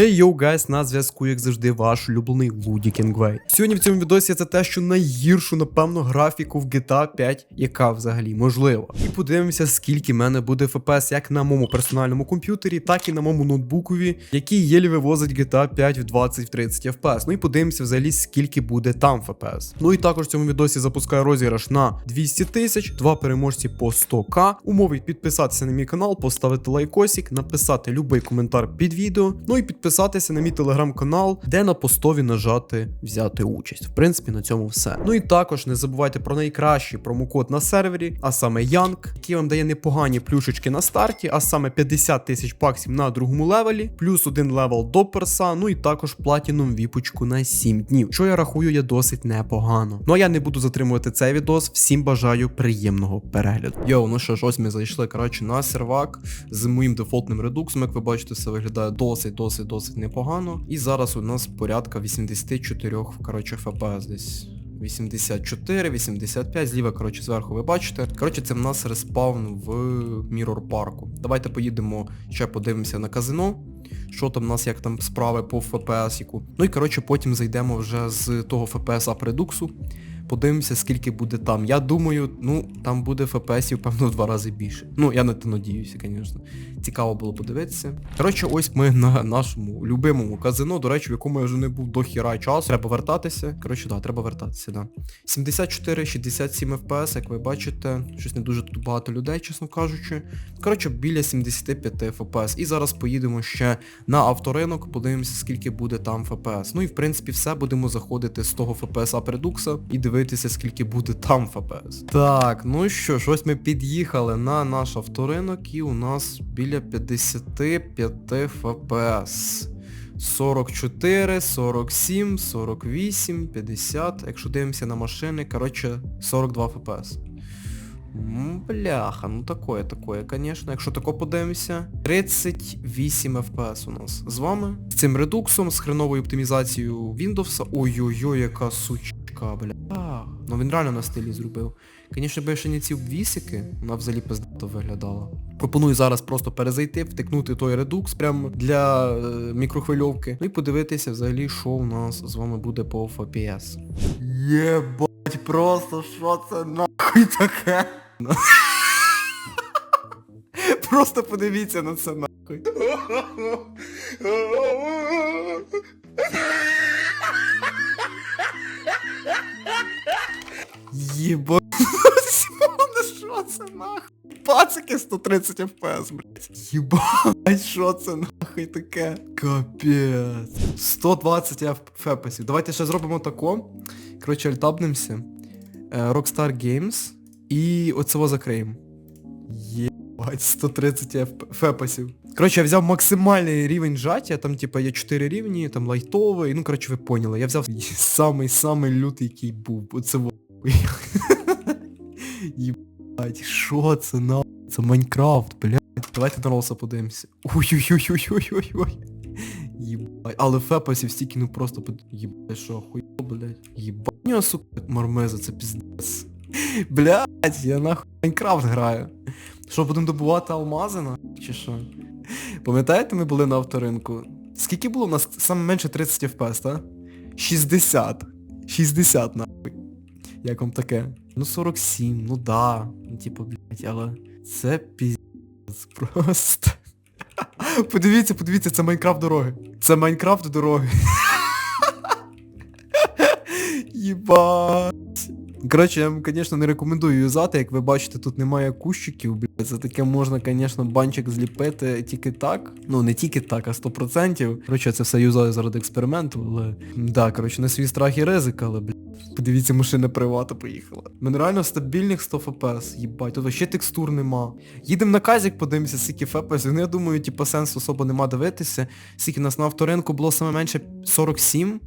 Ей йоу, гайс, на зв'язку, як завжди, ваш улюблений Вуді Кінгвей. Сьогодні в цьому відосі це те, що найгіршу, напевно, графіку в GTA 5, яка взагалі можлива. І подивимося, скільки в мене буде FPS як на моєму персональному комп'ютері, так і на моєму ноутбукові, який єлі вивозить GTA 5 в 20-30 FPS. Ну і подивимося взагалі, скільки буде там FPS. Ну і також в цьому відосі запускаю розіграш на 200 тисяч, два переможці по 100к. Умови підписатися на мій канал, поставити лайкосик, написати будь-який коментар під відео. Ну і підписатися на мій телеграм-канал, де на постові нажати взяти участь. В принципі, на цьому все. Ну і також не забувайте про найкращий промокод на сервері, а саме Young, який вам дає непогані плюшечки на старті, а саме 50 тисяч баксів на другому левелі, плюс один левел до перса, ну і також платінум віпочку на 7 днів. Що я рахую, є досить непогано. Ну а я не буду затримувати цей відос. Всім бажаю приємного перегляду. Йоу, ну що ж, ось ми зайшли коротше на сервак з моїм дефолтним редуксом. Як ви бачите, все виглядає досить, досить, досить непогано. І зараз у нас порядка 84 коротше FPS десь. 84, 85, зліва, коротше, зверху ви бачите. Коротше, це в нас респаун в Mirror парку. Давайте поїдемо ще подивимося на казино. Що там в нас, як там справи по FPS-іку. Ну і коротше, потім зайдемо вже з того FPS ап редуксу. Подивимося, скільки буде там. Я думаю, ну, там буде FPS-ів, певно, в два рази більше. Ну, я на те надіюся, звісно. Цікаво було подивитися. Коротше, ось ми на нашому любимому казино, до речі, в якому я вже не був до хіра часу. Треба вертатися. Коротше, да, треба вертатися, да. 74-67 FPS, як ви бачите, щось не дуже тут багато людей, чесно кажучи. Коротше, біля 75 FPS. І зараз поїдемо ще на авторинок, подивимося, скільки буде там FPS. Ну і в принципі все будемо заходити з того FPS ап редукса і дивитися, скільки буде там FPS. Так, ну що ж, ось ми під'їхали на наш авторинок і у нас біля 55 FPS. 44, 47, 48, 50. Якщо дивимося на машини, коротше, 42 FPS. Бляха, ну такое, такое, конечно. Якщо тако подивимося. 38 FPS у нас з вами. З цим редуксом, з хреновою оптимізацією Windows. Ой-ой-ой, яка бля. А, Ну він реально на стилі зробив. Звісно, би ще не ці обвісики, вона взагалі пиздато виглядала. Пропоную зараз просто перезайти, втикнути той редукс прямо для е, мікрохвильовки. Ну і подивитися взагалі, що у нас з вами буде по FPS. Єбать, просто що це нахуй таке? Просто подивіться на це нахуй. Єбать, що це нахуй? Пацики 130 FPS, блядь. Єбать, що це нахуй таке? Капець. 120 FPS. Давайте ще зробимо тако. Коротше, альтабнемося. Е, Rockstar Games. І оцього закриємо. Єбать, 130 FPS. Коротше, я взяв максимальний рівень жаття, там типа є 4 рівні, там лайтовий, ну коротше ви поняли. Я взяв самий-самий лютий, який був. Оце. Єбать, що це на? Це Майнкрафт, блядь. Давайте на Ролса подивимося. Ой-ой-ой-ой-ой-ой-ой. Єбать. Але фепасів стільки, ну просто под... Єбать, що, хуй, блядь. Єбать. Нього, сука, мармеза, це піздец. Блядь, я нахуй Майнкрафт граю. Що, будемо добувати алмази, на? Чи що? Пам'ятаєте, ми були на авторинку? Скільки було у нас саме менше 30 FPS, та? 60. 60 нахуй. Як вам таке? Ну 47, ну да. Ну типу, блять, але це піздець просто. Подивіться, подивіться, це Майнкрафт дороги. Це Майнкрафт дороги. Єбать. Коротше, я вам, звісно, не рекомендую юзати, як ви бачите, тут немає кущиків, блядь, за таке можна, звісно, банчик зліпити тільки так. Ну, не тільки так, а 100%. Коротше, я це все юзаю заради експерименту, але... Да, коротше, на свій страх і ризик, але, блядь. Подивіться, машина привата поїхала. Мене реально стабільних 100 FPS, їбать, тут ще текстур нема. Їдемо на казік, подивимося, скільки FPS. Ну я думаю, типу, сенсу особо нема дивитися. Скільки нас на авторинку було саме менше 47.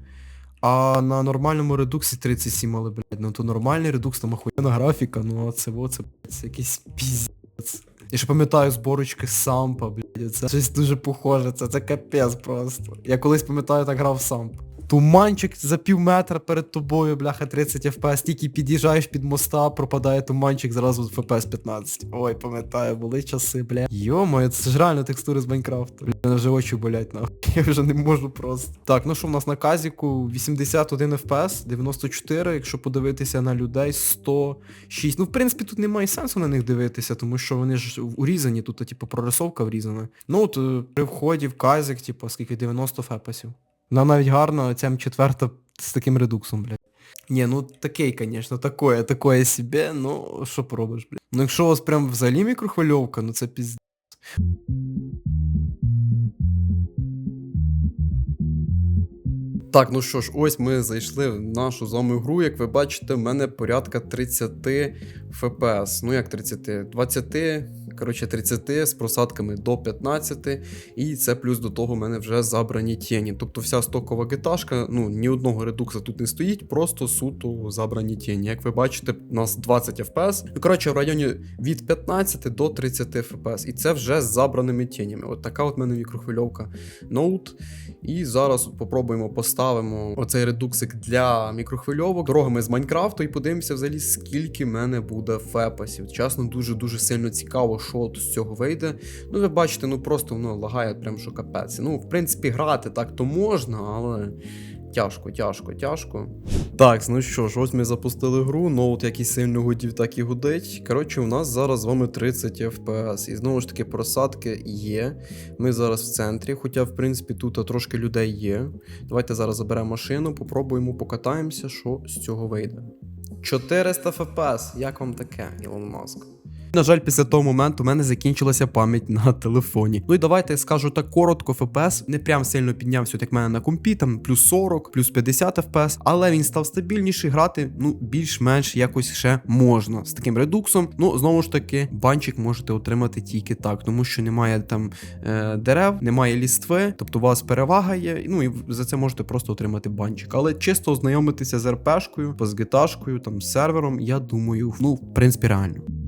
А на нормальному редуксі 37, але, блядь, ну то нормальний редукс, там охуєнна графіка, ну а це, во це, блядь, це якийсь піздець. Я ще пам'ятаю зборочки сампа, блядь, це щось дуже похоже, це, це капець просто. Я колись пам'ятаю, так грав самп. Туманчик за пів метра перед тобою, бляха, 30 FPS, тільки під'їжджаєш під моста, пропадає туманчик, зразу FPS 15. Ой, пам'ятаю, були часи, бля. Йо-моє, це ж реально текстури з Майнкрафту. Бля, мене вже очі болять, нахуй. Я вже не можу просто. Так, ну що в нас на казіку? 81 FPS, 94, якщо подивитися на людей, 106. Ну, в принципі, тут немає сенсу на них дивитися, тому що вони ж урізані, тут, типу, прорисовка врізана. Ну, от е, при вході в казік, типу, скільки 90 фепасів. Вона навіть гарно, ця М4 з таким редуксом, блядь. Ні, ну такий, конечно, такое, такое себе, ну що поробиш, блядь. Ну якщо у вас прям взагалі мікрохвильовка, ну це пізд... Так, ну що ж, ось ми зайшли в нашу з вами гру. Як ви бачите, в мене порядка 30 FPS. Ну як 30? 20, коротше 30 з просадками до 15. І це плюс до того в мене вже забрані тіні. Тобто вся стокова геташка, ну ні одного редукса тут не стоїть, просто суто забрані тіні. Як ви бачите, у нас 20 FPS. Ну, коротше, в районі від 15 до 30 FPS. І це вже з забраними тінями. От така от в мене мікрохвильовка ноут. І зараз попробуємо поставимо оцей редуксик для мікрохвильовок дорогами з Майнкрафту і подивимося взагалі, скільки в мене буде фепасів. Чесно, дуже-дуже сильно цікаво, що от з цього вийде. Ну, ви бачите, ну просто воно лагає прям що капець. Ну, в принципі, грати так то можна, але. Тяжко, тяжко, тяжко. Так, ну що ж, ось ми запустили гру, ноут який сильно гудів, так і гудить. Коротше, у нас зараз з вами 30 FPS. І знову ж таки, просадки є. Ми зараз в центрі, хоча, в принципі, тут трошки людей є. Давайте зараз заберемо машину, попробуємо, покатаємося, що з цього вийде. 400 FPS, як вам таке, Ілон Маск? На жаль, після того моменту у мене закінчилася пам'ять на телефоні. Ну і давайте я скажу так коротко, FPS не прям сильно піднявся, як мене на компі, там плюс 40, плюс 50 FPS, але він став стабільніший, грати ну більш-менш якось ще можна. З таким редуксом. Ну знову ж таки, банчик можете отримати тільки так, тому що немає там е, дерев, немає лістви, тобто у вас перевага є. Ну і за це можете просто отримати банчик. Але чисто ознайомитися з РПшкою, з гіташкою, там сервером, я думаю, ну в принципі реально.